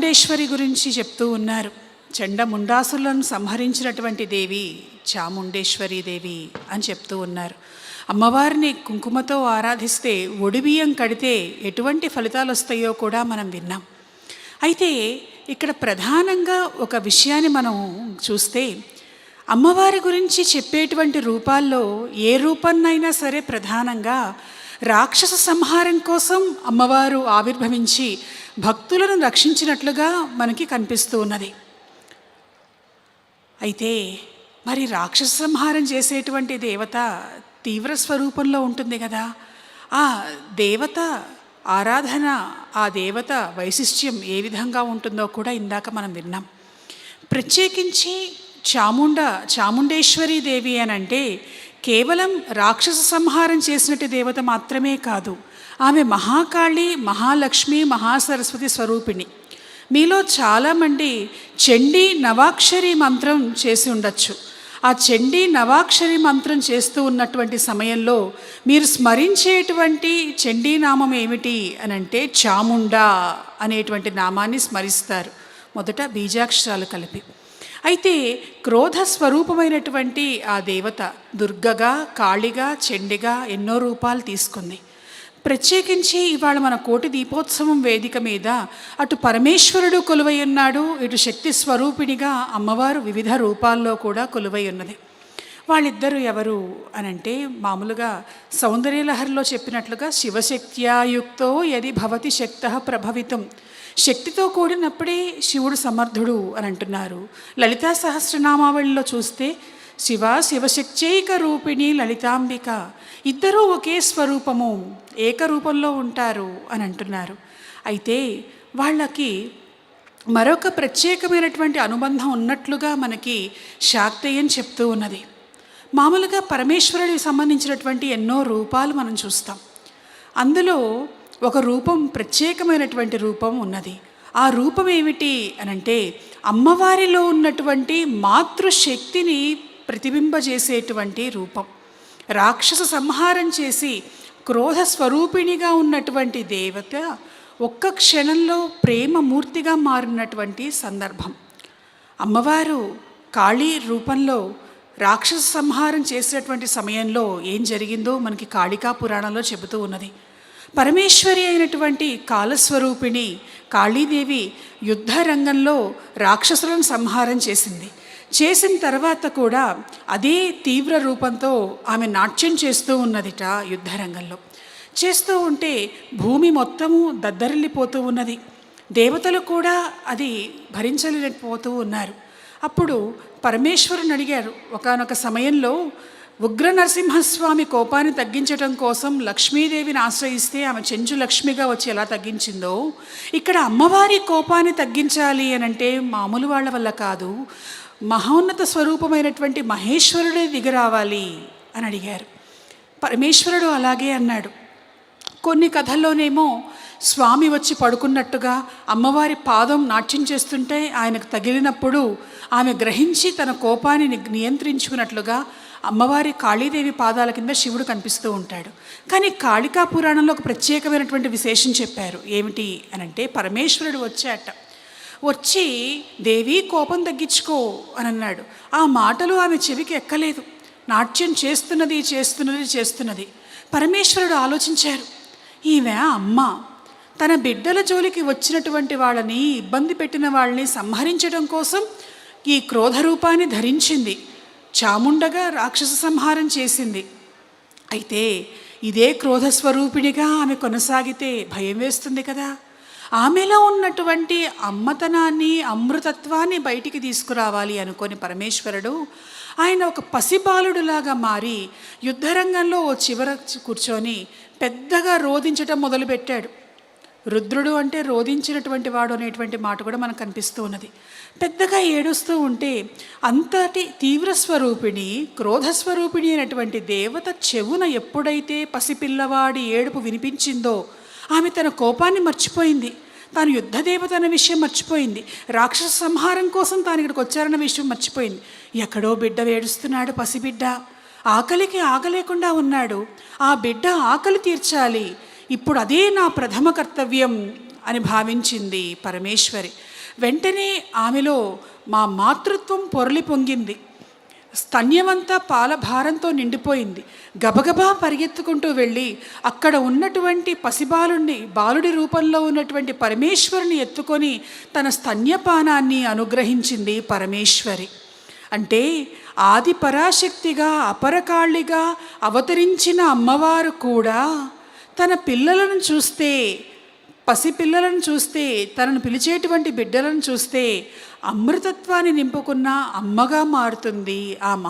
చాముండేశ్వరి గురించి చెప్తూ ఉన్నారు. చండముండాసులను సంహరించినటువంటి దేవి చాముండేశ్వరి దేవి అని చెప్తూ ఉన్నారు. అమ్మవారిని కుంకుమతో ఆరాధిస్తే ఒడిబియ్యం కడితే ఎటువంటి ఫలితాలు వస్తాయో కూడా మనం విన్నాం. అయితే ఇక్కడ ప్రధానంగా ఒక విషయాన్ని మనం చూస్తే అమ్మవారి గురించి చెప్పేటువంటి రూపాల్లో ఏ రూపాన్నైనా సరే ప్రధానంగా రాక్షస సంహారం కోసం అమ్మవారు ఆవిర్భవించి భక్తులను రక్షించినట్లుగా మనకి కనిపిస్తూ ఉన్నది. అయితే మరి రాక్షస సంహారం చేసేటువంటి దేవత తీవ్ర స్వరూపంలో ఉంటుంది కదా. ఆ దేవత ఆరాధన ఆ దేవత వైశిష్ట్యం ఏ విధంగా ఉంటుందో కూడా ఇందాక మనం విన్నాం. ప్రత్యేకించి చాముండ చాముండేశ్వరి దేవి అని అంటే కేవలం రాక్షస సంహారం చేసినట్టు దేవత మాత్రమే కాదు ఆమె మహాకాళి మహాలక్ష్మి మహాసరస్వతి స్వరూపిణి. మీలో చాలామంది చండీ నవాక్షరి మంత్రం చేసి ఉండొచ్చు. ఆ చండీ నవాక్షరి మంత్రం చేస్తూ ఉన్నటువంటి సమయంలో మీరు స్మరించేటువంటి చండీ నామం ఏమిటి అని అంటే చాముండా అనేటువంటి నామాన్ని స్మరిస్తారు. మొదట బీజాక్షరాలు కలిపి. అయితే క్రోధ స్వరూపమైనటువంటి ఆ దేవత దుర్గగా కాళిగా చెండిగా ఎన్నో రూపాలు తీసుకుంది. ప్రత్యేకించి ఇవాళ మన కోటి దీపోత్సవం వేదిక మీద అటు పరమేశ్వరుడు కొలువై ఉన్నాడు ఇటు శక్తి స్వరూపిణిగా అమ్మవారు వివిధ రూపాల్లో కూడా కొలువై ఉన్నది. వాళ్ళిద్దరూ ఎవరు అనంటే మామూలుగా సౌందర్యలహరిలో చెప్పినట్లుగా శివశక్త్యాయుక్తో యది భవతి శక్త ప్రభవితం. శక్తితో కూడినప్పుడే శివుడు సమర్థుడు అని అంటున్నారు. లలితా సహస్రనామావళిలో చూస్తే శివ శివశక్త్యైక రూపిణి లలితాంబిక. ఇద్దరూ ఒకే స్వరూపము ఏకరూపంలో ఉంటారు అని అంటున్నారు. అయితే వాళ్ళకి మరొక ప్రత్యేకమైనటువంటి అనుబంధం ఉన్నట్లుగా మనకి శాక్తేయం చెప్తూ ఉన్నది. మామూలుగా పరమేశ్వరుడికి సంబంధించినటువంటి ఎన్నో రూపాలు మనం చూస్తాం. అందులో ఒక రూపం ప్రత్యేకమైనటువంటి రూపం ఉన్నది. ఆ రూపం ఏమిటి అనంటే అమ్మవారిలో ఉన్నటువంటి మాతృశక్తిని ప్రతిబింబజేసేటువంటి రూపం. రాక్షస సంహారం చేసి క్రోధ స్వరూపిణిగా ఉన్నటువంటి దేవత ఒక్క క్షణంలో ప్రేమ మూర్తిగా మారినటువంటి సందర్భం. అమ్మవారు కాళీ రూపంలో రాక్షస సంహారం చేసినటువంటి సమయంలో ఏం జరిగిందో మనకి కాళికా పురాణంలో చెబుతూ ఉన్నది. పరమేశ్వరి అయినటువంటి కాలస్వరూపిణి కాళీదేవి యుద్ధ రంగంలో రాక్షసులను సంహారం చేసింది. చేసిన తర్వాత కూడా అదే తీవ్ర రూపంతో ఆమె నాట్యం చేస్తూ ఉన్నదిట యుద్ధ రంగంలో చేస్తూ ఉంటే భూమి మొత్తము దద్దరిల్లిపోతూ ఉన్నది. దేవతలు కూడా అది భరించలేకపోతూ ఉన్నారు. అప్పుడు పరమేశ్వరుని అడిగారు ఒకానొక సమయంలో ఉగ్ర నరసింహస్వామి కోపాన్ని తగ్గించడం కోసం లక్ష్మీదేవిని ఆశ్రయిస్తే ఆమె చెంచు లక్ష్మిగా వచ్చి ఎలా తగ్గించిందో ఇక్కడ అమ్మవారి కోపాన్ని తగ్గించాలి అని అంటే మామూలు వాళ్ళ వల్ల కాదు. మహోన్నత స్వరూపమైనటువంటి మహేశ్వరుడే దిగరావాలి అని అడిగారు. పరమేశ్వరుడు అలాగే అన్నాడు. కొన్ని కథల్లోనేమో స్వామి వచ్చి పడుకున్నట్టుగా అమ్మవారి పాదం నాట్యం చేస్తుంటే ఆయనకు తగిలినప్పుడు ఆమె గ్రహించి తన కోపాన్ని నియంత్రించుకున్నట్లుగా అమ్మవారి కాళీదేవి పాదాల కింద శివుడు కనిపిస్తూ ఉంటాడు. కానీ కాళికా పురాణంలో ఒక ప్రత్యేకమైనటువంటి విశేషం చెప్పారు. ఏమిటి అని అంటే పరమేశ్వరుడు వచ్చాట. వచ్చి దేవి కోపం తగ్గించుకో అని అన్నాడు ఆ మాటలు ఆమె చెవికి ఎక్కలేదు. నాట్యం చేస్తున్నది చేస్తున్నది చేస్తున్నది. పరమేశ్వరుడు ఆలోచించారు. ఈమె అమ్మ. తన బిడ్డల జోలికి వచ్చినటువంటి వాళ్ళని ఇబ్బంది పెట్టిన వాళ్ళని సంహరించడం కోసం ఈ క్రోధ రూపాన్ని ధరించింది. చాముండగా రాక్షస సంహారం చేసింది. అయితే ఇదే క్రోధ స్వరూపిణిగా ఆమె కొనసాగితే భయం వేస్తుంది కదా. ఆమెలో ఉన్నటువంటి అమ్మతనాన్ని అమృతత్వాన్ని బయటికి తీసుకురావాలి అనుకొని పరమేశ్వరుడు ఆయన ఒక పసిబాలుడులాగా మారి యుద్ధరంగంలో ఓ చివర కూర్చొని పెద్దగా రోధించటం మొదలుపెట్టాడు. రుద్రుడు అంటే రోధించినటువంటి వాడు అనేటువంటి మాట కూడా మనకు కనిపిస్తూ ఉన్నది. పెద్దగా ఏడుస్తూ ఉంటే అంతటి తీవ్ర స్వరూపిణి క్రోధ స్వరూపిణి అయినటువంటి దేవత చెవున ఎప్పుడైతే పసిపిల్లవాడి ఏడుపు వినిపించిందో ఆమె తన కోపాన్ని మర్చిపోయింది. తాను యుద్ధ దేవత అన్న విషయం మర్చిపోయింది. రాక్షస సంహారం కోసం తాను ఇక్కడికి వచ్చారన్న విషయం మర్చిపోయింది. ఎక్కడో బిడ్డ ఏడుస్తున్నాడు పసిబిడ్డ. ఆకలికి ఆగలేకుండా ఉన్నాడు. ఆ బిడ్డ ఆకలి తీర్చాలి. ఇప్పుడు అదే నా ప్రథమ కర్తవ్యం అని భావించింది పరమేశ్వరి. వెంటనే ఆమెలో మా మాతృత్వం పొరలి పొంగింది. స్తన్యమంతా పాలభారంతో నిండిపోయింది. గబగబా పరిగెత్తుకుంటూ వెళ్ళి అక్కడ ఉన్నటువంటి పసిబాలుణ్ణి బాలుడి రూపంలో ఉన్నటువంటి పరమేశ్వరుని ఎత్తుకొని తన స్తన్యపానాన్ని అనుగ్రహించింది పరమేశ్వరి. అంటే ఆది పరాశక్తిగా అపరకాళిగా అవతరించిన అమ్మవారు కూడా తన పిల్లలను చూస్తే పసిపిల్లలను చూస్తే తనను పిలిచేటువంటి బిడ్డలను చూస్తే అమృతత్వాన్ని నింపుకున్న అమ్మగా మారుతుంది ఆ మహా